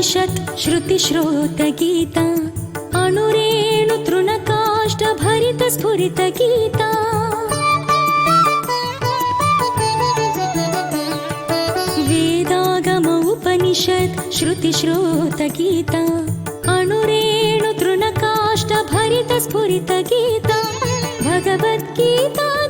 उपनिषत् श्रुतिश्रोतगीता वेदागम उपनिषत् श्रुतिश्रोतगीता अणुरेणु तृणकाष्ठभरित स्फुरित भगवद्गीता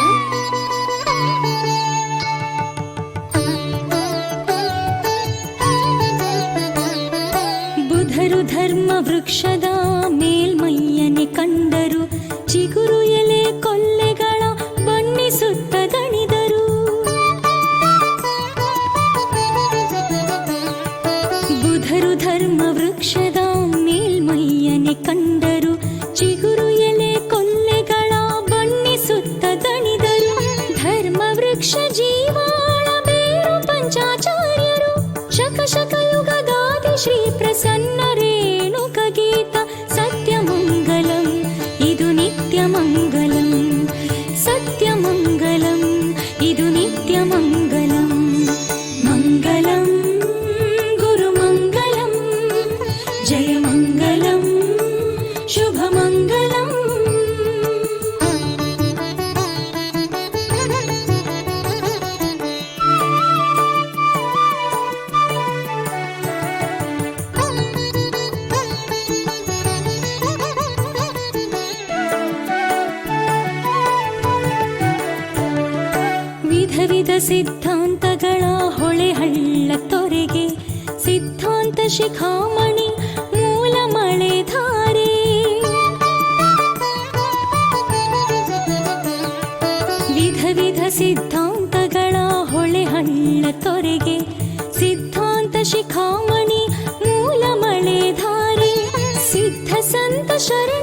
धर्मवृक्षदा ನುಡಿದ ಸಿದ್ಧಾಂತಗಳ ಹೊಳೆಹಳ್ಳ ತೊರೆಗೆ, ಸಿದ್ಧಾಂತ ಶಿಖಾಮಣಿ ಮೂಲ ಮಳೆ ವಿಧ ವಿಧ ಸಿದ್ಧಾಂತಗಳ ಹೊಳೆಹಳ್ಳ ತೊರೆಗೆ, ಸಿದ್ಧಾಂತ ಶಿಖಾಮಣಿ ಮೂಲ ಮಳೆಧಾರಿ. ಸಿದ್ಧ ಸಂತ ಶರಣ